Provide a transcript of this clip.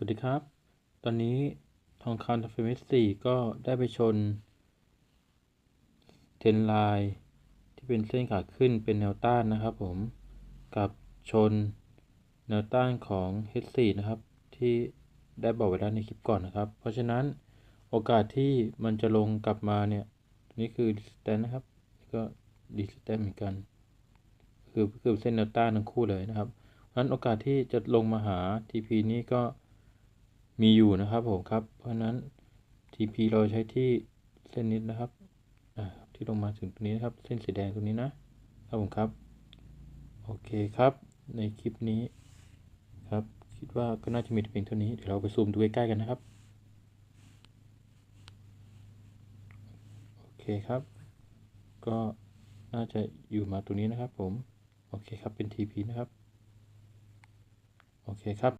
สวัสดีครับ ตอนนี้ทองคำทัฟเฟมิสสี่ก็ได้ไปชน เทนไลน์ที่เป็นเส้นขาขึ้นเป็นแนวต้านนะครับผม กับชนแนวต้านของ H4 นะครับ ที่ได้บอกไว้แล้วในคลิปก่อนนะครับ เพราะฉะนั้นโอกาสที่มันจะลงกลับมาเนี่ยนี่คือ resistance นะครับนี่ก็ resistance เหมือนกัน คือคือเส้นแนวต้านทั้งคู่เลยนะครับเพราะฉะนั้นโอกาสที่จะลงมาหา TP นี้ก็ มีอยู่นะครับผมครับ เพราะนั้น TP เราใช้ที่เส้นนี้นะครับที่ลงมาถึงตรงนี้นะครับ เส้นสีแดงตรงนี้นะครับผมครับ โอเคครับ ในคลิปนี้ครับ คิดว่าก็น่าจะมีเพียงเท่านี้ เดี๋ยวเราไปซูมดูใกล้ๆกันนะครับ โอเคครับ ก็น่าจะอยู่มาตรงนี้นะครับผม โอเคครับ เป็น TP นะครับ โอเคครับ